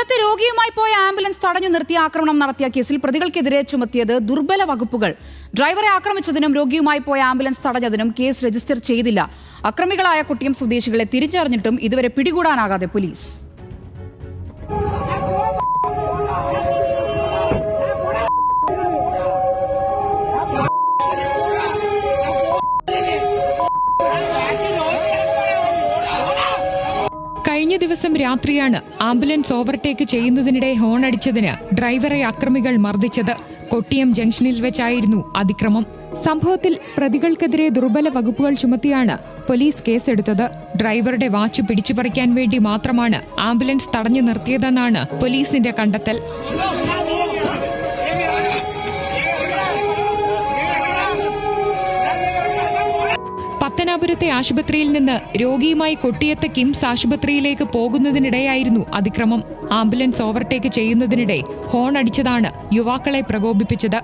കൊല്ലത്തെ രോഗിയുമായി പോയ ആംബുലൻസ് തടഞ്ഞു നിർത്തി ആക്രമണം നടത്തിയ കേസിൽ പ്രതികൾക്കെതിരെ ചുമത്തിയത് ദുർബല വകുപ്പുകൾ. ഡ്രൈവറെ ആക്രമിച്ചതിനും രോഗിയുമായി പോയ ആംബുലൻസ് തടഞ്ഞതിനും കേസ് രജിസ്റ്റർ ചെയ്തില്ല. അക്രമികളായ കുട്ടിയും സ്വദേശികളെ തിരിച്ചറിഞ്ഞിട്ടും ഇതുവരെ പിടികൂടാനാകാതെ പോലീസ്. കഴിഞ്ഞ ദിവസം രാത്രിയാണ് ആംബുലൻസ് ഓവർടേക്ക് ചെയ്യുന്നതിനിടെ ഹോൺ അടിച്ചതിന് ഡ്രൈവറെ അക്രമികൾ മർദ്ദിച്ചത്. കൊട്ടിയം ജംഗ്ഷനിൽ വെച്ചായിരുന്നു അതിക്രമം. സംഭവത്തിൽ പ്രതികൾക്കെതിരെ ദുർബല വകുപ്പുകൾ ചുമത്തിയാണ് പോലീസ് കേസെടുത്തത്. ഡ്രൈവറുടെ വാച്ച് പിടിച്ചുപറിക്കാൻ വേണ്ടി മാത്രമാണ് ആംബുലൻസ് തടഞ്ഞു നിർത്തിയതെന്നാണ് പോലീസിന്റെ കണ്ടെത്തൽ. പത്തനാപുരത്തെ ആശുപത്രിയിൽ നിന്ന് രോഗിയുമായി കൊട്ടിയത്ത കിംസ് ആശുപത്രിയിലേക്ക് പോകുന്നതിനിടെയായിരുന്നു അതിക്രമം. ആംബുലൻസ് ഓവർടേക്ക് ചെയ്യുന്നതിനിടെ ഹോൺ അടിച്ചതാണ് യുവാക്കളെ പ്രകോപിപ്പിച്ചത്.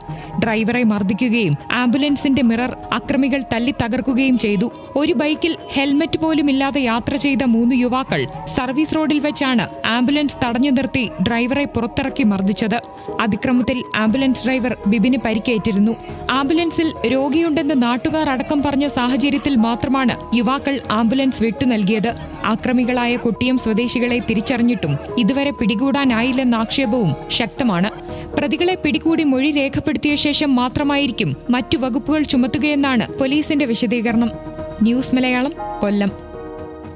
ഡ്രൈവറെ മർദ്ദിക്കുകയും ആംബുലൻസിന്റെ മിറർ അക്രമികൾ തല്ലി തകർക്കുകയും ചെയ്തു. ഒരു ബൈക്കിൽ ഹെൽമറ്റ് പോലും ഇല്ലാതെ യാത്ര ചെയ്ത മൂന്ന് യുവാക്കൾ സർവീസ് റോഡിൽ വെച്ചാണ് ആംബുലൻസ് തടഞ്ഞു നിർത്തി ഡ്രൈവറെ പുറത്തിറക്കി മർദ്ദിച്ചത്. അതിക്രമത്തിൽ ആംബുലൻസ് ഡ്രൈവർ ബിബിന് പരിക്കേറ്റിരുന്നു. ആംബുലൻസിൽ രോഗിയുണ്ടെന്ന് നാട്ടുകാർ അടക്കം പറഞ്ഞ സാഹചര്യത്തിൽ മാത്രമാണ് യുവാക്കൾ ആംബുലൻസ് വിട്ടു നൽകിയത്. ആക്രമികളായ കൊട്ടിയം സ്വദേശികളെ തിരിച്ചറിഞ്ഞിട്ടും ഇതുവരെ പിടികൂടാനായില്ലെന്ന ആക്ഷേപവും ശക്തമാണ്. പ്രതികളെ പിടികൂടി മൊഴി രേഖപ്പെടുത്തിയ ശേഷം മാത്രമായിരിക്കും മറ്റു വകുപ്പുകൾ ചുമത്തുകയെന്നാണ് പോലീസിന്റെ വിശദീകരണം. ന്യൂസ് മലയാളം കൊല്ലം.